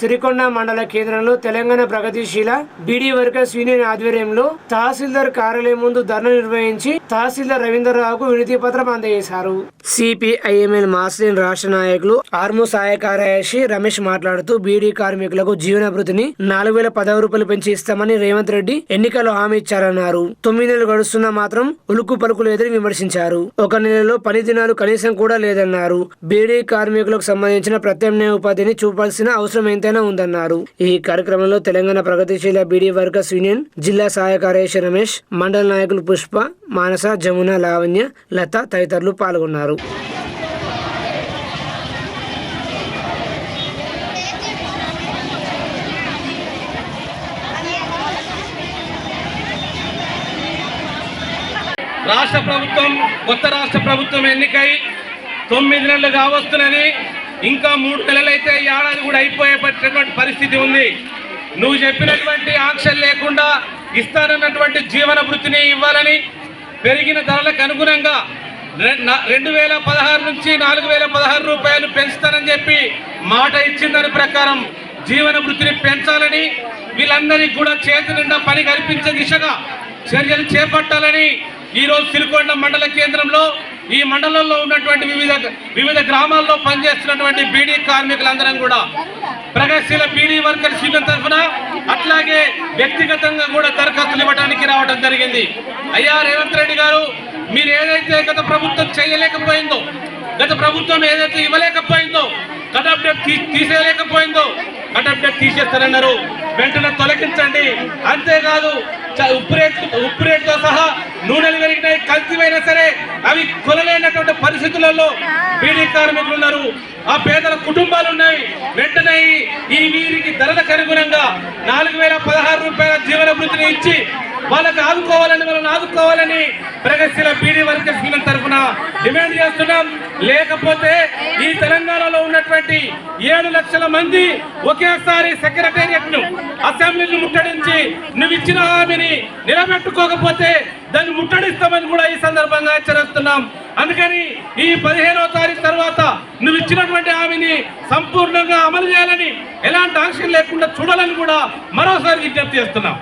సిరికొండ మండల కేంద్రంలో తెలంగాణ ప్రగతిశీల బీడీ వర్కర్స్ యూనియన్ ఆధ్వర్యంలో తహసీల్దార్ కార్యాలయం ముందు ధర్నా నిర్వహించి తహసీల్దార్ రవీంద్రరావుకు వినతి పత్రం అందజేశారు. సిపిఐఎంఎల్ మాస్లిన్ రాష్ట్ర నాయకులు ఆర్మో సహాయ కార్యదర్శి రమేష్ మాట్లాడుతూ బీడీ కార్మికులకు జీవనభృతిని నాలుగు వేల పదహారు రూపాయలు పెంచి ఇస్తామని రేవంత్ రెడ్డి ఎన్నికల్లో హామీ ఇచ్చారన్నారు. తొమ్మిది నెలలు గడుస్తున్నా మాత్రం ఉలుకు పలుకులు ఎదురు విమర్శించారు. ఒక నెలలో పని దినాలు కనీసం కూడా లేదన్నారు. బీడీ కార్మికులకు సంబంధించిన ప్రత్యామ్నాయ ఉపాధిని చూపాల్సిన అవసరం ఎంతైనా ఉందన్నారు. ఈ కార్యక్రమంలో తెలంగాణ ప్రగతిశీల బీడీ వర్కర్స్ యూనియన్ జిల్లా సహాయ కార్యదర్శి రమేష్ మండల నాయకులు పుష్ప మానస జమున లావణ్య లత తదితరులు పాల్గొన్నారు. రాష్ట్ర ప్రభుత్వం కొత్త రాష్ట్ర ప్రభుత్వం ఎన్నికై తొమ్మిది నెలలు కావస్తున్నది. ఇంకా మూడు నెలలైతే ఏడాది కూడా అయిపోయేటటువంటి పరిస్థితి ఉంది. నువ్వు చెప్పినటువంటి ఆంక్షలు లేకుండా ఇస్తానన్నటువంటి జీవన వృత్తిని ఇవ్వాలని పెరిగిన ధరలకు అనుగుణంగా రెండు వేల పదహారు నుంచి నాలుగు వేల పదహారు రూపాయలు పెంచుతానని చెప్పి మాట ఇచ్చిన దాని ప్రకారం జీవన వృత్తిని పెంచాలని వీళ్ళందరికీ కూడా చేతి నిండా పని కల్పించే దిశగా చర్యలు చేపట్టాలని ఈ రోజు సిరికొండ మండల కేంద్రంలో ఈ మండలంలో ఉన్నటువంటి వివిధ వివిధ గ్రామాల్లో పనిచేస్తున్నటువంటి బీడీ కార్మికులందరం కూడా ప్రగతిశీల బీడీ వర్కర్ యూనియన్ తరఫున అట్లాగే వ్యక్తిగతంగా కూడా దరఖాస్తులు ఇవ్వడానికి రావడం జరిగింది. అయ్యా రేవంత్ రెడ్డి గారు మీరు ఏదైతే గత ప్రభుత్వం చేయలేకపోయిందో గత ప్రభుత్వం ఏదైతే ఇవ్వలేకపోయిందో కట్ అప్డేట్ తీ- తీసేయలేకపోయిందో కట్ అప్డేట్ తీసేస్తారన్నారు వెంటనే తొలగించండి. అంతేకాదు చ- ఉప్పు ఉప్పు రేట్తో సహా నూనెలు పెరిగినాయి. కల్తీవైనా సరే అవి కొనలేనటువంటి పరిస్థితులలో బీడీ కార్మికులు ఉన్నారు ఆ పేదల కుటుంబాలు ఉన్నాయి వెంటనే ఈ- వీరికి ధరలకు అనుగుణంగా నాలుగు వేల పదహారు రూపాయల జీవన వృత్తిని ఇచ్చి వాళ్ళకి ఆదుకోవాలని వాళ్ళని ఆదుకోవాలని ప్రగతిశీల బీడీ వర్కర్స్ యూనియన్ తరఫున డిమాండ్ చేస్తున్నాం. లేకపోతే ఈ తెలంగాణలో ఉన్నటువంటి ఏడు లక్షల మంది ఒకేసారి సెక్రటేరియట్ను అసెంబ్లీని ముట్టడించి నువ్వు ఇచ్చిన హామీని నిలబెట్టుకోకపోతే దాన్ని ముట్టడిస్తామని కూడా ఈ సందర్భంగా హెచ్చరిస్తున్నాం. అందుకని ఈ పదిహేనో తారీఖు తర్వాత నువ్వు ఇచ్చినటువంటి హామీని సంపూర్ణంగా అమలు చేయాలని ఎలాంటి ఆంక్షలు లేకుండా చూడాలని కూడా మరోసారి విజ్ఞప్తి చేస్తున్నాం.